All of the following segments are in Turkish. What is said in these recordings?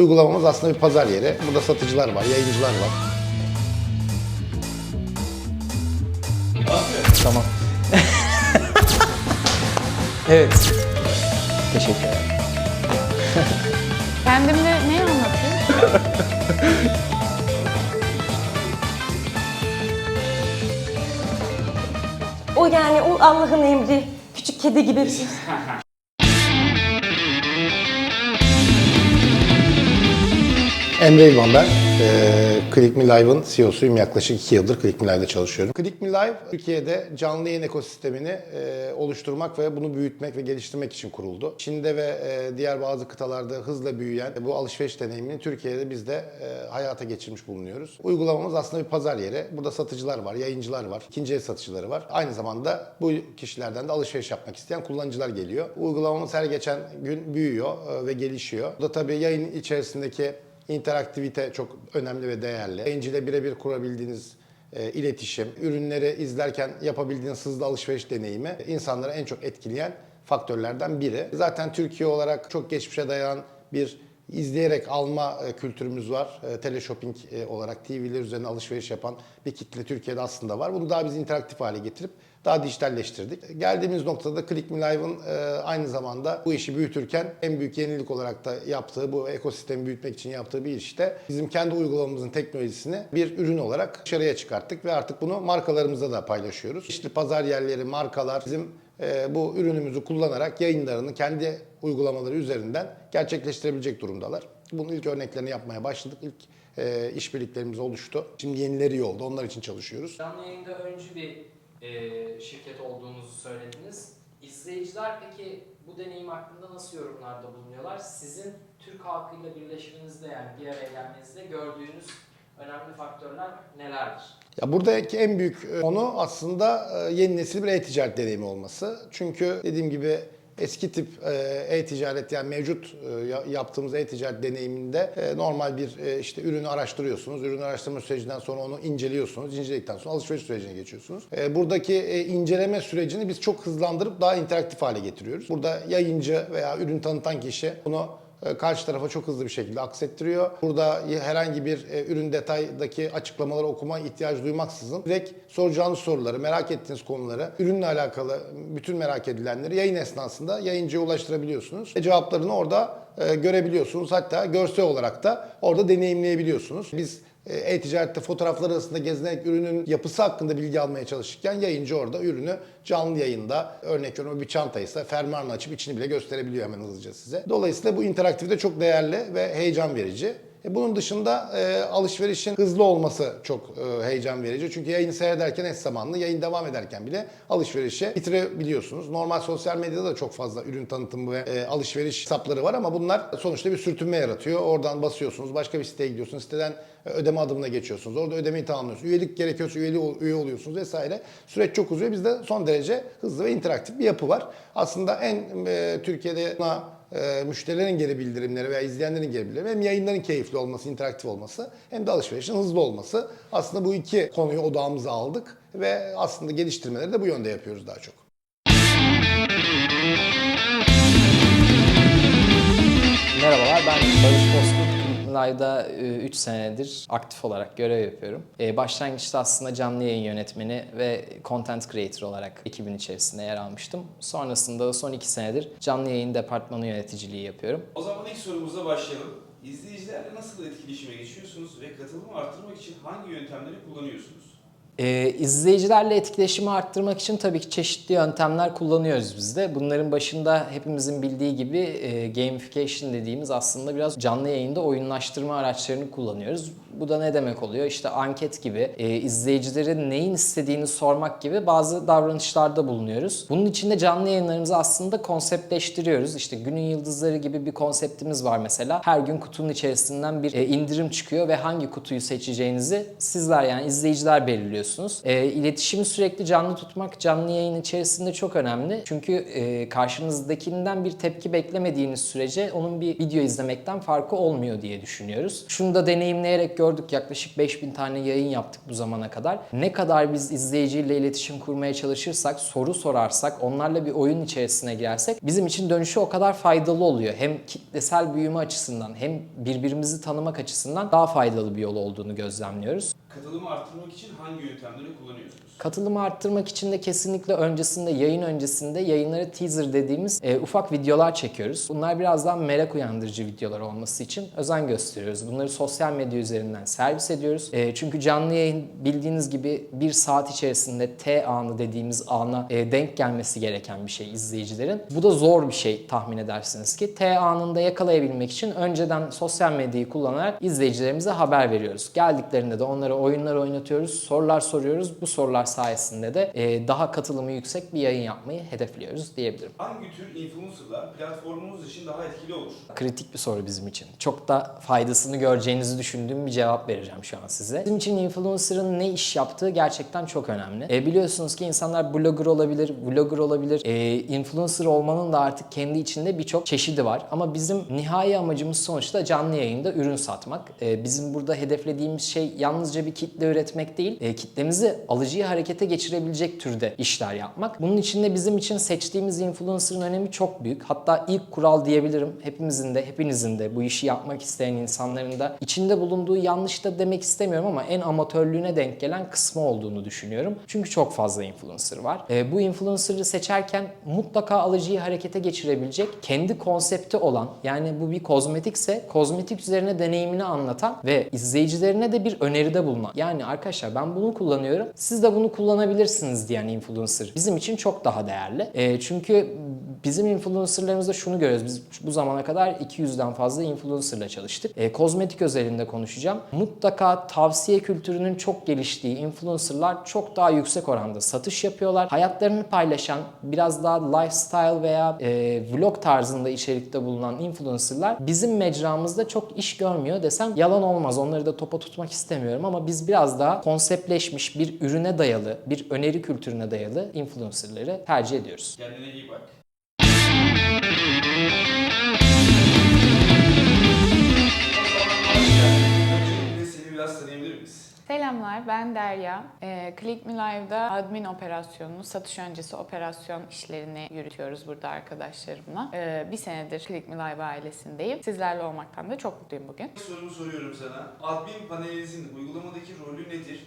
Uygulamamız aslında bir pazar yeri. Burada satıcılar var, yayıncılar var. Tamam. evet. Teşekkür ederim. Kendimde ne anlatayım? O yani o Allah'ın emri. Küçük kedi gibi. Emre İlvan ben. Ee, Click Me Live'ın CEO'suyum. Yaklaşık 2 yıldır Click Me Live'da çalışıyorum. Click Me Live, Türkiye'de canlı yayın ekosistemini e, oluşturmak ve bunu büyütmek ve geliştirmek için kuruldu. Çin'de ve e, diğer bazı kıtalarda hızla büyüyen bu alışveriş deneyimini Türkiye'de biz de e, hayata geçirmiş bulunuyoruz. Uygulamamız aslında bir pazar yeri. Burada satıcılar var, yayıncılar var, ikinci el satıcıları var. Aynı zamanda bu kişilerden de alışveriş yapmak isteyen kullanıcılar geliyor. Uygulamamız her geçen gün büyüyor e, ve gelişiyor. Bu da tabii yayın içerisindeki interaktivite çok önemli ve değerli. Yayıncıyla birebir kurabildiğiniz e, iletişim, ürünleri izlerken yapabildiğiniz hızlı alışveriş deneyimi insanları en çok etkileyen faktörlerden biri. Zaten Türkiye olarak çok geçmişe dayanan bir izleyerek alma e, kültürümüz var. E, teleshopping e, olarak TV'ler üzerine alışveriş yapan bir kitle Türkiye'de aslında var. Bunu daha biz interaktif hale getirip daha dijitalleştirdik. Geldiğimiz noktada Click Me Live'ın aynı zamanda bu işi büyütürken en büyük yenilik olarak da yaptığı, bu ekosistemi büyütmek için yaptığı bir işte bizim kendi uygulamamızın teknolojisini bir ürün olarak dışarıya çıkarttık ve artık bunu markalarımızda da paylaşıyoruz. İşte pazar yerleri, markalar bizim e, bu ürünümüzü kullanarak yayınlarını kendi uygulamaları üzerinden gerçekleştirebilecek durumdalar. Bunun ilk örneklerini yapmaya başladık. İlk e, işbirliklerimiz oluştu. Şimdi yenileri yolda. Onlar için çalışıyoruz. Canlı yayında öncü bir e, şirket olduğunuzu söylediniz. İzleyiciler peki bu deneyim hakkında nasıl yorumlarda bulunuyorlar? Sizin Türk halkıyla birleşmenizde yani bir araya gelmenizde gördüğünüz önemli faktörler nelerdir? Ya buradaki en büyük e, konu aslında e, yeni nesil bir e-ticaret deneyimi olması. Çünkü dediğim gibi eski tip e, e-ticaret yani mevcut ya- yaptığımız e-ticaret deneyiminde normal bir işte ürünü araştırıyorsunuz. Ürünü araştırma sürecinden sonra onu inceliyorsunuz. İnceledikten sonra alışveriş sürecine geçiyorsunuz. Buradaki inceleme sürecini biz çok hızlandırıp daha interaktif hale getiriyoruz. Burada yayıncı veya ürün tanıtan kişi bunu karşı tarafa çok hızlı bir şekilde aksettiriyor. Burada herhangi bir e, ürün detaydaki açıklamaları okuma ihtiyacı duymaksızın direkt soracağınız soruları, merak ettiğiniz konuları, ürünle alakalı bütün merak edilenleri yayın esnasında yayıncıya ulaştırabiliyorsunuz. Ve cevaplarını orada e, görebiliyorsunuz. Hatta görsel olarak da orada deneyimleyebiliyorsunuz. Biz e, e-ticarette fotoğraflar arasında gezinerek ürünün yapısı hakkında bilgi almaya çalışırken yayıncı orada ürünü canlı yayında örnek veriyorum bir çantaysa fermuarını açıp içini bile gösterebiliyor hemen hızlıca size. Dolayısıyla bu interaktivite çok değerli ve heyecan verici. E, Bunun dışında e, alışverişin hızlı olması çok e, heyecan verici. Çünkü yayını seyrederken eş zamanlı, yayın devam ederken bile alışverişi bitirebiliyorsunuz. Normal sosyal medyada da çok fazla ürün tanıtımı ve e, alışveriş hesapları var ama bunlar sonuçta bir sürtünme yaratıyor. Oradan basıyorsunuz, başka bir siteye gidiyorsunuz. Siteden e, ödeme adımına geçiyorsunuz. Orada ödemeyi tamamlıyorsunuz. Üyelik gerekiyorsa üyeli, üye oluyorsunuz vesaire. Süreç çok uzuyor. Bizde son derece hızlı ve interaktif bir yapı var. Aslında en e, Türkiye'de buna e, müşterilerin geri bildirimleri veya izleyenlerin geri bildirimleri hem yayınların keyifli olması, interaktif olması hem de alışverişin hızlı olması. Aslında bu iki konuyu odağımıza aldık ve aslında geliştirmeleri de bu yönde yapıyoruz daha çok. Merhabalar ben Barış Bozkurt. Live'da 3 senedir aktif olarak görev yapıyorum. E, Başlangıçta aslında canlı yayın yönetmeni ve content creator olarak ekibin içerisinde yer almıştım. Sonrasında da son 2 senedir canlı yayın departmanı yöneticiliği yapıyorum. O zaman ilk sorumuza başlayalım. İzleyicilerle nasıl etkileşime geçiyorsunuz ve katılımı arttırmak için hangi yöntemleri kullanıyorsunuz? Ee, izleyicilerle etkileşimi arttırmak için tabii ki çeşitli yöntemler kullanıyoruz biz de. Bunların başında hepimizin bildiği gibi e, gamification dediğimiz aslında biraz canlı yayında oyunlaştırma araçlarını kullanıyoruz. Bu da ne demek oluyor? İşte anket gibi, e, izleyicilerin neyin istediğini sormak gibi bazı davranışlarda bulunuyoruz. Bunun için de canlı yayınlarımızı aslında konseptleştiriyoruz. İşte günün yıldızları gibi bir konseptimiz var mesela. Her gün kutunun içerisinden bir e, indirim çıkıyor ve hangi kutuyu seçeceğinizi sizler yani izleyiciler belirliyorsunuz. E, iletişimi sürekli canlı tutmak canlı yayın içerisinde çok önemli. Çünkü e, karşınızdakinden bir tepki beklemediğiniz sürece onun bir video izlemekten farkı olmuyor diye düşünüyoruz. Şunu da deneyimleyerek gördük yaklaşık 5000 tane yayın yaptık bu zamana kadar. Ne kadar biz izleyiciyle iletişim kurmaya çalışırsak, soru sorarsak, onlarla bir oyun içerisine girersek bizim için dönüşü o kadar faydalı oluyor. Hem kitlesel büyüme açısından hem birbirimizi tanımak açısından daha faydalı bir yol olduğunu gözlemliyoruz. Katılımı arttırmak için hangi yöntemleri kullanıyorsunuz? Katılımı arttırmak için de kesinlikle öncesinde, yayın öncesinde yayınları teaser dediğimiz e, ufak videolar çekiyoruz. Bunlar biraz daha merak uyandırıcı videolar olması için özen gösteriyoruz. Bunları sosyal medya üzerinden servis ediyoruz. E, çünkü canlı yayın bildiğiniz gibi bir saat içerisinde T anı dediğimiz ana e, denk gelmesi gereken bir şey izleyicilerin. Bu da zor bir şey tahmin edersiniz ki. T anında yakalayabilmek için önceden sosyal medyayı kullanarak izleyicilerimize haber veriyoruz. Geldiklerinde de onlara oyunlar oynatıyoruz, sorular soruyoruz. Bu sorular sayesinde de e, daha katılımı yüksek bir yayın yapmayı hedefliyoruz diyebilirim. Hangi tür influencerlar platformunuz için daha etkili olur? Kritik bir soru bizim için. Çok da faydasını göreceğinizi düşündüğüm bir cevap vereceğim şu an size. Bizim için influencer'ın ne iş yaptığı gerçekten çok önemli. E, biliyorsunuz ki insanlar blogger olabilir, vlogger olabilir. E, influencer olmanın da artık kendi içinde birçok çeşidi var. Ama bizim nihai amacımız sonuçta canlı yayında ürün satmak. E, bizim burada hedeflediğimiz şey yalnızca bir kitle üretmek değil, e, kitlemizi alıcıyı harekete geçirebilecek türde işler yapmak. Bunun için de bizim için seçtiğimiz influencer'ın önemi çok büyük. Hatta ilk kural diyebilirim. Hepimizin de, hepinizin de bu işi yapmak isteyen insanların da içinde bulunduğu yanlış da demek istemiyorum ama en amatörlüğüne denk gelen kısmı olduğunu düşünüyorum. Çünkü çok fazla influencer var. E, bu influencer'ı seçerken mutlaka alıcıyı harekete geçirebilecek, kendi konsepti olan yani bu bir kozmetikse kozmetik üzerine deneyimini anlatan ve izleyicilerine de bir öneride bulunan. Yani arkadaşlar ben bunu kullanıyorum. Siz de bunu kullanabilirsiniz diyen influencer bizim için çok daha değerli. E, çünkü bizim influencerlarımızda şunu görüyoruz. Biz bu zamana kadar 200'den fazla influencerla çalıştık. E, kozmetik özelinde konuşacağım. Mutlaka tavsiye kültürünün çok geliştiği influencerlar çok daha yüksek oranda satış yapıyorlar. Hayatlarını paylaşan, biraz daha lifestyle veya e, vlog tarzında içerikte bulunan influencerlar bizim mecramızda çok iş görmüyor desem yalan olmaz. Onları da topa tutmak istemiyorum ama biz biraz daha konseptleşmiş bir ürüne dayalı, bir öneri kültürüne dayalı influencerları tercih ediyoruz. Kendine iyi bak. Öncelikle seni biraz tanıyabilir miyiz? Selamlar, ben Derya. Ee, Click Me Live'da admin operasyonunu, satış öncesi operasyon işlerini yürütüyoruz burada arkadaşlarımla. Ee, bir senedir Click Me Live ailesindeyim. Sizlerle olmaktan da çok mutluyum bugün. Sorumu soruyorum sana. Admin panelinizin uygulamadaki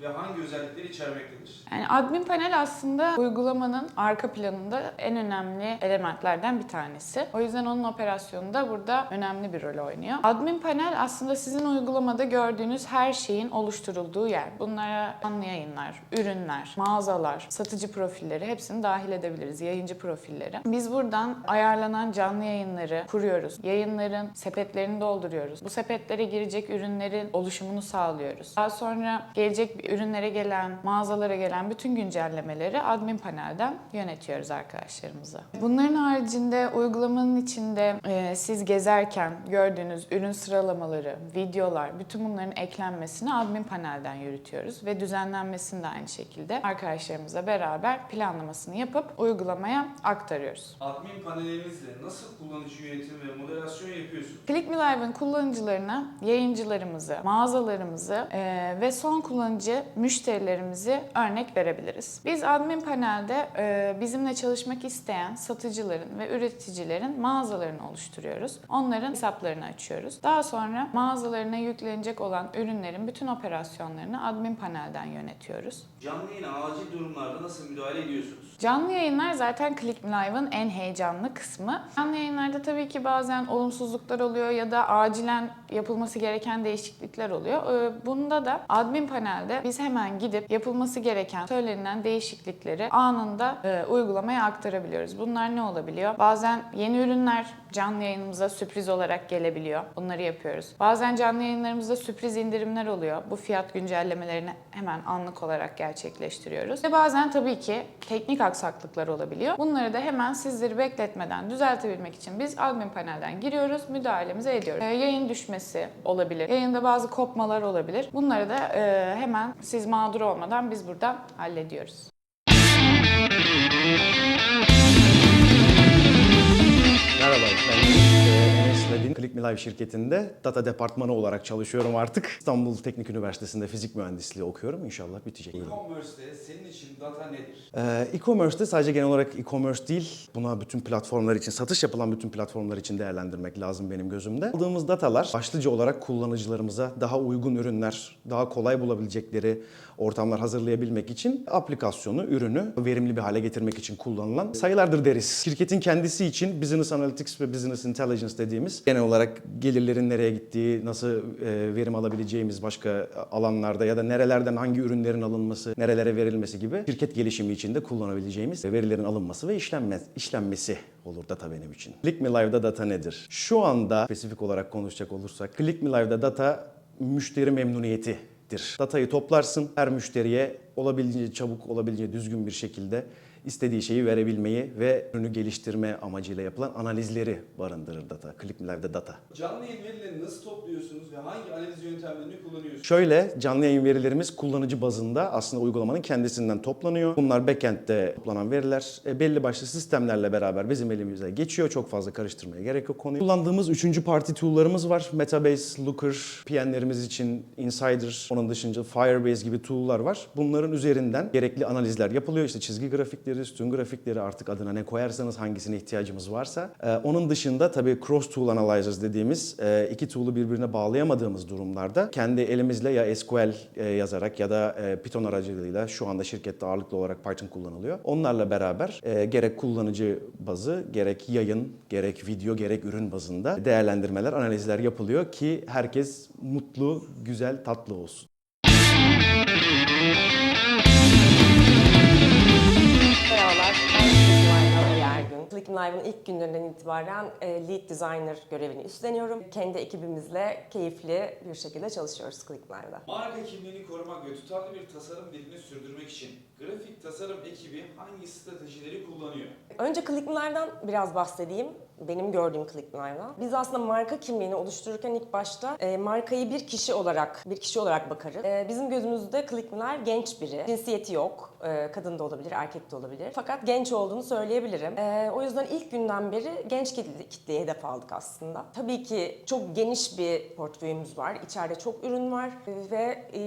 ve hangi özellikleri içermektedir? Yani admin panel aslında uygulamanın arka planında en önemli elementlerden bir tanesi. O yüzden onun operasyonu da burada önemli bir rol oynuyor. Admin panel aslında sizin uygulamada gördüğünüz her şeyin oluşturulduğu yer. Bunlara canlı yayınlar, ürünler, mağazalar, satıcı profilleri hepsini dahil edebiliriz. Yayıncı profilleri. Biz buradan ayarlanan canlı yayınları kuruyoruz. Yayınların sepetlerini dolduruyoruz. Bu sepetlere girecek ürünlerin oluşumunu sağlıyoruz. Daha sonra gelecek ürünlere gelen, mağazalara gelen bütün güncellemeleri admin panelden yönetiyoruz arkadaşlarımıza. Bunların haricinde uygulamanın içinde e, siz gezerken gördüğünüz ürün sıralamaları, videolar, bütün bunların eklenmesini admin panelden yürütüyoruz ve düzenlenmesini de aynı şekilde arkadaşlarımızla beraber planlamasını yapıp uygulamaya aktarıyoruz. Admin panelinizle nasıl kullanıcı yönetimi ve moderasyon yapıyorsunuz? Click Me Live'ın kullanıcılarına yayıncılarımızı, mağazalarımızı e, ve son kullanıcı müşterilerimizi örnek verebiliriz. Biz admin panelde e, bizimle çalışmak isteyen satıcıların ve üreticilerin mağazalarını oluşturuyoruz. Onların hesaplarını açıyoruz. Daha sonra mağazalarına yüklenecek olan ürünlerin bütün operasyonlarını admin panelden yönetiyoruz. Canlı yayına acil durumlarda nasıl müdahale ediyorsunuz? Canlı yayınlar zaten Click Live'ın en heyecanlı kısmı. Canlı yayınlarda tabii ki bazen olumsuzluklar oluyor ya da acilen yapılması gereken değişiklikler oluyor. Ee, Bunda da admin panelde biz hemen gidip yapılması gereken söylenilen değişiklikleri anında e, uygulamaya aktarabiliyoruz. Bunlar ne olabiliyor? Bazen yeni ürünler canlı yayınımıza sürpriz olarak gelebiliyor. Bunları yapıyoruz. Bazen canlı yayınlarımızda sürpriz indirimler oluyor. Bu fiyat güncellemelerini hemen anlık olarak gerçekleştiriyoruz. Ve bazen tabii ki teknik aksaklıklar olabiliyor. Bunları da hemen sizleri bekletmeden düzeltebilmek için biz admin panelden giriyoruz, müdahalemizi ediyoruz. Ee, yayın düşmesi olabilir, yayında bazı kopmalar olabilir. Bunları da e, hemen siz mağdur olmadan biz buradan hallediyoruz. Merhaba, ben Medine Click Me Live şirketinde data departmanı olarak çalışıyorum artık. İstanbul Teknik Üniversitesi'nde fizik mühendisliği okuyorum. İnşallah bitecek. E-commerce'te senin için data nedir? Ee, E-commerce'te sadece genel olarak e-commerce değil, buna bütün platformlar için, satış yapılan bütün platformlar için değerlendirmek lazım benim gözümde. Aldığımız datalar başlıca olarak kullanıcılarımıza daha uygun ürünler, daha kolay bulabilecekleri ortamlar hazırlayabilmek için aplikasyonu, ürünü verimli bir hale getirmek için kullanılan sayılardır deriz. Şirketin kendisi için Business Analytics ve Business Intelligence dediğimiz genel olarak gelirlerin nereye gittiği, nasıl e, verim alabileceğimiz başka alanlarda ya da nerelerden hangi ürünlerin alınması, nerelere verilmesi gibi şirket gelişimi için de kullanabileceğimiz verilerin alınması ve işlenme, işlenmesi olur data benim için. Click Me Live'da data nedir? Şu anda spesifik olarak konuşacak olursak Click Me Live'da data müşteri memnuniyetidir. Datayı toplarsın, her müşteriye olabildiğince çabuk, olabildiğince düzgün bir şekilde istediği şeyi verebilmeyi ve ürünü geliştirme amacıyla yapılan analizleri barındırır data. Click Me Live'da data. Canlı yayın verilerini nasıl topluyorsunuz ve hangi analiz yöntemlerini kullanıyorsunuz? Şöyle canlı yayın verilerimiz kullanıcı bazında aslında uygulamanın kendisinden toplanıyor. Bunlar backend'de toplanan veriler e, belli başlı sistemlerle beraber bizim elimize geçiyor. Çok fazla karıştırmaya gerek yok konuyu. Kullandığımız üçüncü parti tool'larımız var. Metabase, Looker, PN'lerimiz için Insider, onun dışında Firebase gibi tool'lar var. Bunların üzerinden gerekli analizler yapılıyor. İşte çizgi grafikleri, sütun grafikleri artık adına ne koyarsanız hangisine ihtiyacımız varsa. E, onun dışında tabii cross tool analyzers dediğimiz e, iki tool'u birbirine bağlayamadığımız durumlarda kendi elimizle ya SQL e, yazarak ya da e, Python aracılığıyla şu anda şirkette ağırlıklı olarak Python kullanılıyor. Onlarla beraber e, gerek kullanıcı bazı, gerek yayın, gerek video, gerek ürün bazında değerlendirmeler, analizler yapılıyor ki herkes mutlu, güzel, tatlı olsun. Click Live'ın ilk günlerinden itibaren e, Lead Designer görevini üstleniyorum. Kendi ekibimizle keyifli bir şekilde çalışıyoruz Click Live'da. Marka kimliğini korumak ve tutarlı bir tasarım dilini sürdürmek için grafik tasarım ekibi hangi stratejileri kullanıyor? Önce Click Live'dan biraz bahsedeyim. Benim gördüğüm Click Live'dan. Biz aslında marka kimliğini oluştururken ilk başta e, markayı bir kişi olarak bir kişi olarak bakarız. E, bizim gözümüzde Click Live genç biri. Cinsiyeti yok. E, kadın da olabilir, erkek de olabilir. Fakat genç olduğunu söyleyebilirim. E, o yüzden ilk günden beri genç kitle, kitleye hedef aldık aslında. Tabii ki çok geniş bir portföyümüz var. İçeride çok ürün var ve e,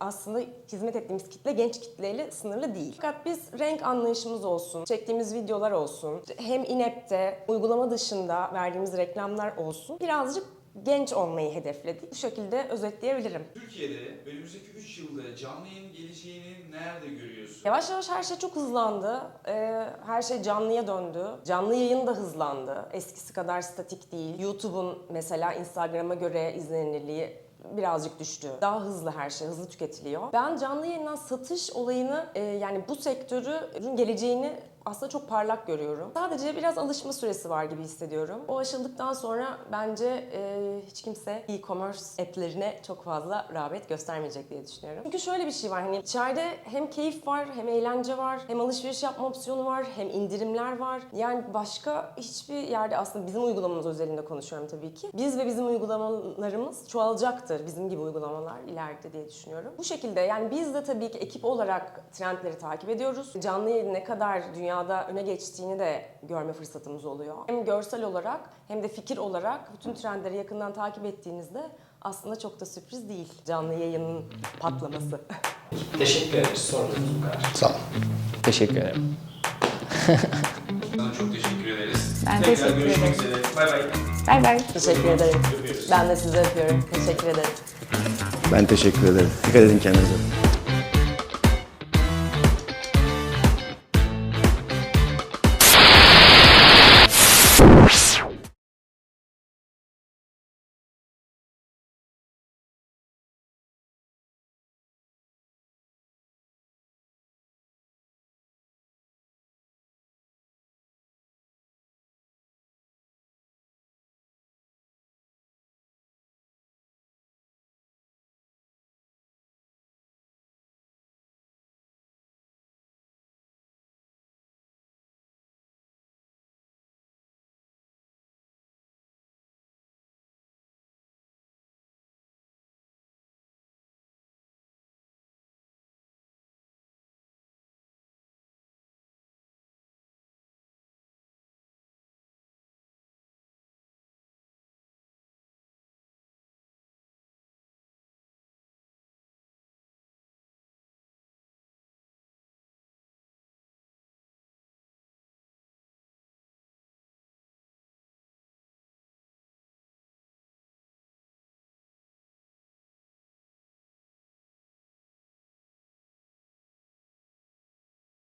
aslında hizmet ettiğimiz kitle genç kitleyle sınırlı değil. Fakat biz renk anlayışımız olsun, çektiğimiz videolar olsun, hem in-app'te, uygulama dışında verdiğimiz reklamlar olsun birazcık genç olmayı hedefledik. Bu şekilde özetleyebilirim. Türkiye'de önümüzdeki 3 yılda canlı yayın geleceğini nerede görüyorsun? Yavaş yavaş her şey çok hızlandı. Ee, her şey canlıya döndü. Canlı yayın da hızlandı. Eskisi kadar statik değil. YouTube'un mesela Instagram'a göre izlenirliği birazcık düştü. Daha hızlı her şey, hızlı tüketiliyor. Ben canlı yayından satış olayını e, yani bu sektörün geleceğini aslında çok parlak görüyorum. Sadece biraz alışma süresi var gibi hissediyorum. O aşıldıktan sonra bence e, hiç kimse e-commerce app'lerine çok fazla rağbet göstermeyecek diye düşünüyorum. Çünkü şöyle bir şey var hani içeride hem keyif var, hem eğlence var, hem alışveriş yapma opsiyonu var, hem indirimler var. Yani başka hiçbir yerde aslında bizim uygulamamız özelinde konuşuyorum tabii ki. Biz ve bizim uygulamalarımız çoğalacaktır bizim gibi uygulamalar ileride diye düşünüyorum. Bu şekilde yani biz de tabii ki ekip olarak trendleri takip ediyoruz. Canlı yayın ne kadar dünyada öne geçtiğini de görme fırsatımız oluyor. Hem görsel olarak hem de fikir olarak bütün trendleri yakından takip ettiğinizde aslında çok da sürpriz değil canlı yayının patlaması. Teşekkür ederiz sorularınız bu kadar. Sağ ol. Teşekkür ederim. Sana çok teşekkür ederiz. Ben Tekrar teşekkür görüşmek ederim. üzere. Bay bay. Bay bay. Teşekkür ederim. Öpüyoruz. Ben de sizi öpüyorum. Teşekkür ederim. Ben teşekkür ederim. Dikkat edin kendinize.